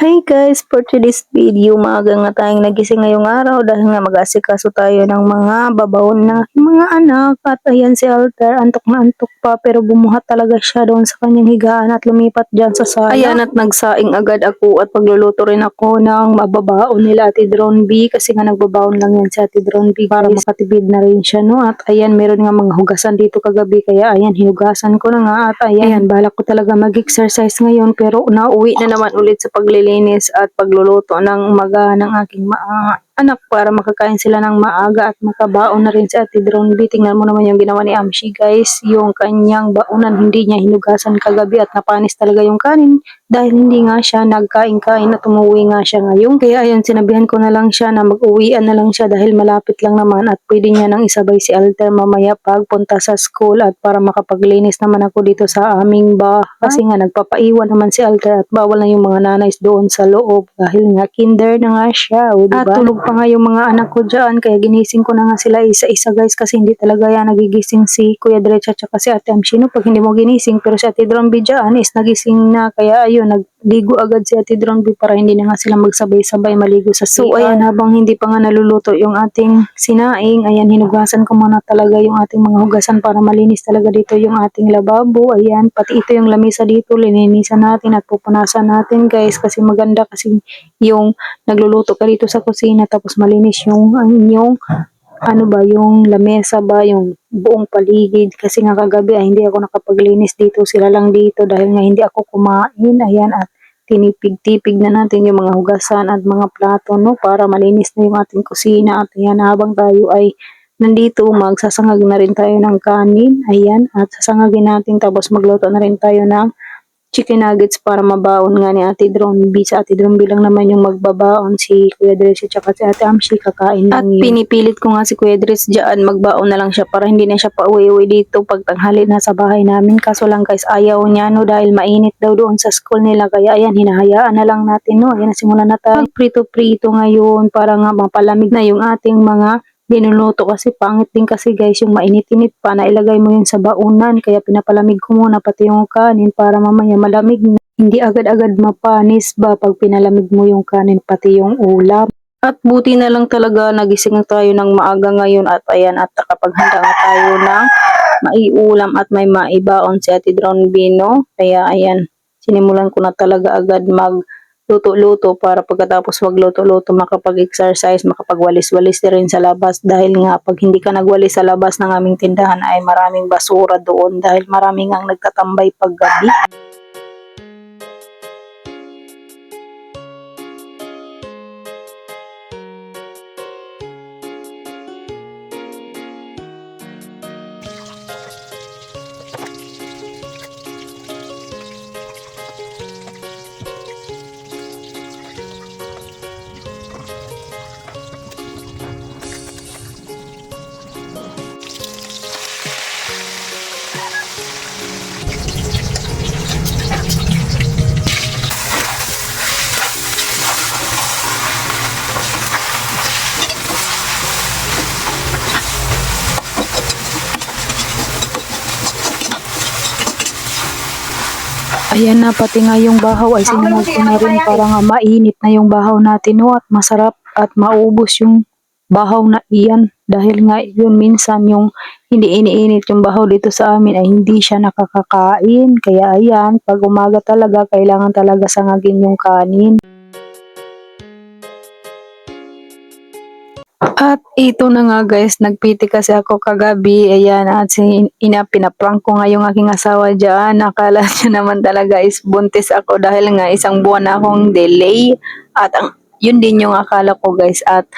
Hi guys, for today's video, maaga nga tayong nagising ngayong araw dahil nga mag-asikaso tayo ng mga babaon ng mga anak. At ayan si Alter, antok na antok pa pero bumuhat talaga siya doon sa kanyang higaan at lumipat dyan sa sala. Ayan at nagsaing agad ako at pagluluto rin ako ng mababaon nila Ate Drone B kasi nga nagbabaon lang yan si Ate Drone B para makatipid na rin siya no? At ayan meron nga mga hugasan dito kagabi kaya ayan hinugasan ko na nga. At ayan, ayan. balak ko talaga mag-exercise ngayon pero nauwi na naman ulit sa paglilinis at pagluluto ng umaga ng aking mga anak para makakain sila ng maaga at makabaon na rin si Ate Drone B. Tingnan mo naman yung ginawa ni Amshi guys, yung kanyang baonan hindi niya hinugasan kagabi at napanis talaga yung kanin dahil hindi nga siya nagkain-kain at umuwi nga siya ngayon. Kaya ayun, sinabihan ko na lang siya na mag-uwian na lang siya dahil malapit lang naman at pwede niya nang isabay si Alter mamaya pagpunta sa school at para makapaglinis naman ako dito sa aming bahay. Kasi nga nagpapaiwan naman si Alter at bawal na yung mga nanays doon sa loob dahil nga kinder na nga siya. O, diba? At tulog nga yung mga anak ko dyan. Kaya ginising ko na nga sila isa-isa guys kasi hindi talaga yan nagigising si Kuya Diretsa at si Ate Amshino pag hindi mo ginising. Pero si Ate Dromby dyan is nagising na. Kaya ayun nagligo agad si Ate Dromby para hindi na nga sila magsabay-sabay maligo sa CR. So ayan habang hindi pa nga naluluto yung ating sinaing ayan hinugasan ko muna talaga yung ating mga hugasan para malinis talaga dito yung ating lababo ayan pati ito yung lamisa dito lininisan natin at pupunasan natin guys kasi maganda kasi yung nagluluto ka dito sa kusina tapos malinis yung inyong ano ba yung lamesa ba yung buong paligid? Kasi nga kagabi ay hindi ako nakapaglinis dito sila lang dito dahil nga hindi ako kumain. Ayan at tinipig-tipig na natin yung mga hugasan at mga plato no para malinis na yung ating kusina. At ayan habang tayo ay nandito magsasangag na rin tayo ng kanin. Ayan at sasangagin natin tapos magluto na rin tayo ng chicken nuggets para mabaon nga ni Ate Drone B. Sa Ate Drone B lang naman yung magbabaon si Kuya Dres at saka si Ate Amshi kakain lang At yun. pinipilit ko nga si Kuya Dres dyan magbaon na lang siya para hindi na siya pauwi-uwi dito pag tanghali na sa bahay namin. Kaso lang guys ayaw niya no dahil mainit daw doon sa school nila kaya ayan hinahayaan na lang natin no. Ayan simulan na tayo. Prito-prito ngayon para nga mapalamig na yung ating mga Dinuluto kasi pangit din kasi guys yung mainit-init pa na ilagay mo yun sa baunan kaya pinapalamig ko muna pati yung kanin para mamaya malamig na. Hindi agad-agad mapanis ba pag pinalamig mo yung kanin pati yung ulam. At buti na lang talaga nagising tayo ng maaga ngayon at ayan at nakapaghanda nga tayo ng maiulam at may maibaon si Ate Drown Bino. Kaya ayan, sinimulan ko na talaga agad mag luto-luto para pagkatapos magluto-luto makapag-exercise, makapagwalis-walis rin sa labas dahil nga pag hindi ka nagwalis sa labas ng aming tindahan ay maraming basura doon dahil maraming ang nagtatambay paggabi. Ayan na, pati nga yung bahaw ay sinunod ko na rin para nga mainit na yung bahaw natin no, at masarap at maubos yung bahaw na iyan. Dahil nga yun minsan yung hindi iniinit yung bahaw dito sa amin ay hindi siya nakakakain. Kaya ayan, pag umaga talaga, kailangan talaga sangagin yung kanin. At ito na nga guys, nagpiti kasi ako kagabi, ayan, at si ina, pinaprank ko nga yung aking asawa dyan, nakala niya naman talaga is buntis ako dahil nga isang buwan akong delay, at ang, yun din yung akala ko guys, at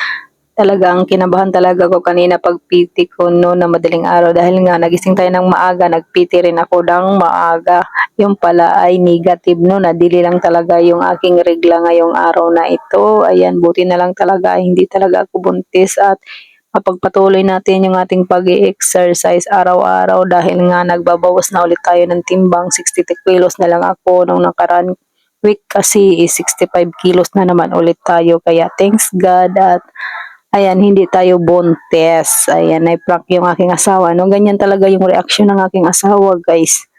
talagang kinabahan talaga ko kanina pag PT ko no na madaling araw dahil nga nagising tayo ng maaga, nag-PT rin ako ng maaga. Yung pala ay negative no, nadili lang talaga yung aking regla ngayong araw na ito. Ayan, buti na lang talaga, hindi talaga ako buntis at mapagpatuloy natin yung ating pag exercise araw-araw dahil nga nagbabawas na ulit tayo ng timbang 62 kilos na lang ako nung nakaraan week kasi is 65 kilos na naman ulit tayo kaya thanks God at Ayan, hindi tayo buntes. Ayan, ay prank yung aking asawa. No? Ganyan talaga yung reaksyon ng aking asawa, guys.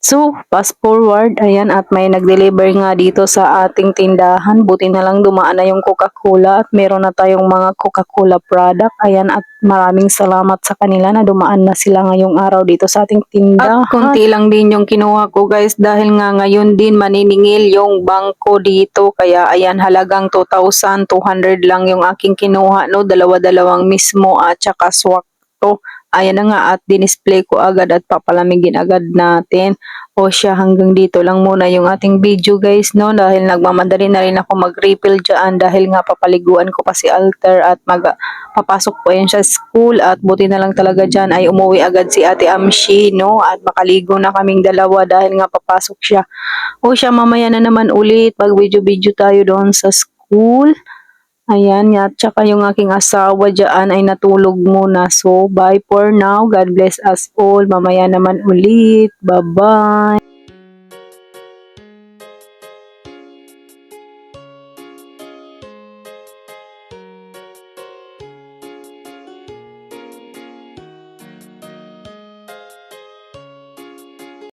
So, fast forward, ayan, at may nag-deliver nga dito sa ating tindahan. Buti na lang dumaan na yung Coca-Cola at meron na tayong mga Coca-Cola product. Ayan, at maraming salamat sa kanila na dumaan na sila ngayong araw dito sa ating tindahan. At konti lang din yung kinuha ko guys dahil nga ngayon din maniningil yung bangko dito. Kaya ayan, halagang 2,200 lang yung aking kinuha, no? Dalawa-dalawang mismo at saka swak to. Ayan na nga at dinisplay ko agad at papalamigin agad natin. O siya hanggang dito lang muna yung ating video guys no dahil nagmamadali na rin ako mag-refill dyan dahil nga papaliguan ko pa si Alter at mag papasok po yan sa school at buti na lang talaga dyan ay umuwi agad si Ate Amshi no at makaligo na kaming dalawa dahil nga papasok siya. O siya mamaya na naman ulit pag video-video tayo doon sa school. Ayan, at saka yung aking asawa dyan ay natulog muna. So, bye for now. God bless us all. Mamaya naman ulit. Bye-bye.